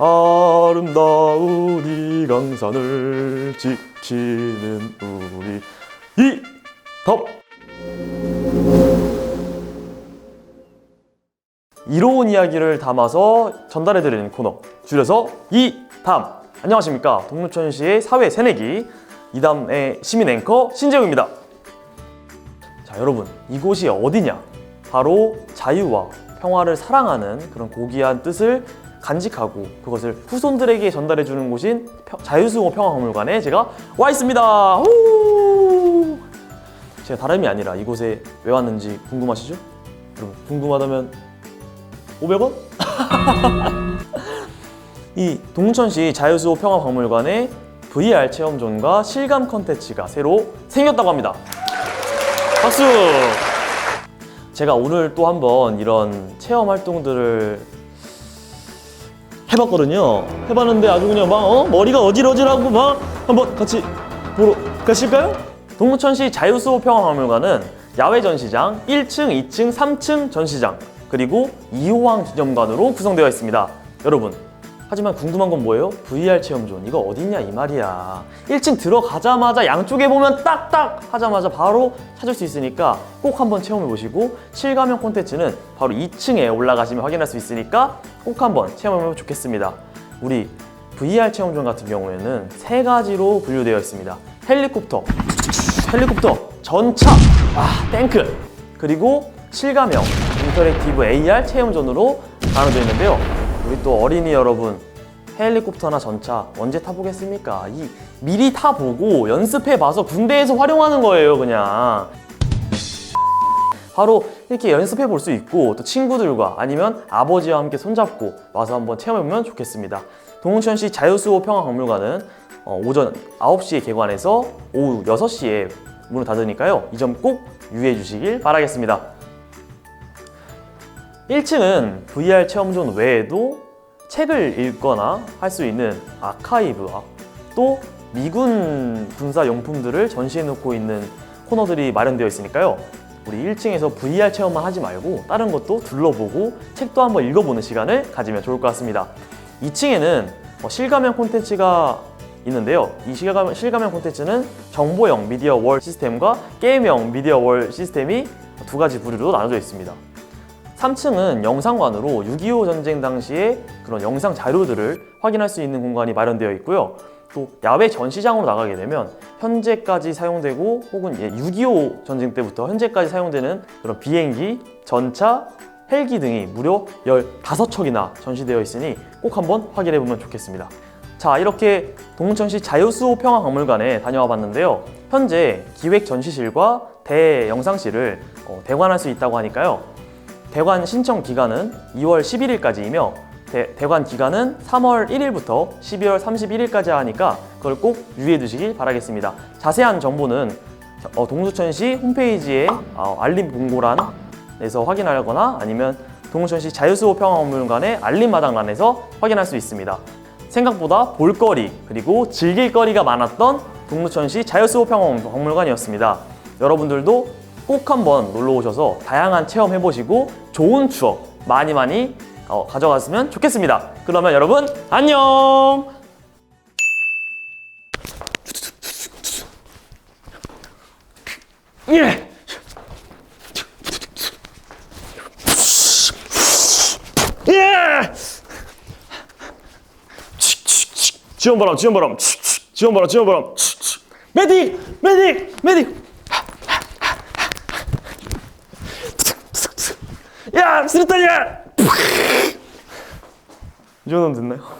아름다운 이 강산을 지키는 우리 이덥 이로운 이야기를 담아서 전달해드리는 코너 줄여서 이담. 안녕하십니까? 동두천시의 사회 새내기 이담의 시민 앵커 신재웅입니다. 자 여러분 이곳이 어디냐? 바로 자유와 평화를 사랑하는 그런 고귀한 뜻을 간직하고 그것을 후손들에게 전달해주는 곳인 평- 자유수호 평화박물관에 제가 와 있습니다 후! 제가 다름이 아니라 이곳에 왜 왔는지 궁금하시죠? 여러분 궁금하다면 500원? 이 동천시 자유수호 평화박물관에 VR 체험존과 실감 컨텐츠가 새로 생겼다고 합니다. 박수! 제가 오늘 또 한번 이런 체험 활동들을 해봤거든요. 해봤는데 아주 그냥 막 어? 머리가 어질어질하고 막 한번 같이 보러 가실까요? 동천시 자유수호 평화박물관은 야외 전시장 1층, 2층, 3층 전시장 그리고 2호항 기념관으로 구성되어 있습니다. 여러분 하지만 궁금한 건 뭐예요? VR 체험존 이거 어딨냐 이 말이야 1층 들어가자마자 양쪽에 보면 딱딱 하자마자 바로 찾을 수 있으니까 꼭 한번 체험해 보시고 실감형 콘텐츠는 바로 2층에 올라가시면 확인할 수 있으니까 꼭 한번 체험해 보면 좋겠습니다 우리 VR 체험존 같은 경우에는 세 가지로 분류되어 있습니다 헬리콥터 헬리콥터, 전차, 아, 탱크, 그리고 실감형 인터랙티브 AR 체험존으로 나눠져 있는데요. 우리 또 어린이 여러분, 헬리콥터나 전차 언제 타보겠습니까? 이 미리 타보고 연습해봐서 군대에서 활용하는 거예요, 그냥. 바로 이렇게 연습해 볼 수 있고 또 친구들과 아니면 아버지와 함께 손잡고 와서 한번 체험해 보면 좋겠습니다. 동천시 자유수호 평화박물관은 어, 오전 9시에 개관해서 오후 6시에 문을 닫으니까요. 이 점 꼭 유의해 주시길 바라겠습니다. 1층은 VR 체험존 외에도 책을 읽거나 할 수 있는 아카이브와 또 미군 군사 용품들을 전시해 놓고 있는 코너들이 마련되어 있으니까요. 우리 1층에서 VR 체험만 하지 말고 다른 것도 둘러보고 책도 한번 읽어보는 시간을 가지면 좋을 것 같습니다. 2층에는 어, 실감형 콘텐츠가 있는데요. 이 실감, 실감형 콘텐츠는 정보형 미디어 월 시스템과 게임형 미디어 월 시스템이 두 가지 부류로 나눠져 있습니다. 3층은 영상관으로 6.25 전쟁 당시의 그런 영상 자료들을 확인할 수 있는 공간이 마련되어 있고요. 또 야외 전시장으로 나가게 되면 현재까지 사용되고 혹은 6.25 전쟁 때부터 현재까지 사용되는 그런 비행기, 전차, 헬기 등이 무려 15척이나 전시되어 있으니 꼭 한번 확인해 보면 좋겠습니다. 자, 이렇게 동천시 자유수호 평화박물관에 다녀와 봤는데요. 현재 기획 전시실과 대영상실을 어, 대관할 수 있다고 하니까요. 대관 신청 기간은 2월 11일까지이며 대, 대관 기간은 3월 1일부터 12월 31일까지 하니까 그걸 꼭 유의해 두시길 바라겠습니다. 자세한 정보는 어, 동두천시 홈페이지에 어, 알림 공고란에서 확인하거나 아니면 동두천시 자유수호 평화박물관의 알림 마당란에서 확인할 수 있습니다. 생각보다 볼거리 그리고 즐길거리가 많았던 동두천시 자유수호 평화박물관이었습니다. 여러분들도 꼭 한번 놀러 오셔서 다양한 체험 해보시고 좋은 추억 많이 많이 어, 가져갔으면 좋겠습니다. 그러면 여러분 안녕. 예. 예. 지원바람, 지원바람, 지원바람, 지원바람. 메딕, 메딕, 메딕. 야, 스리탄이야! 이 정도면 됐나요?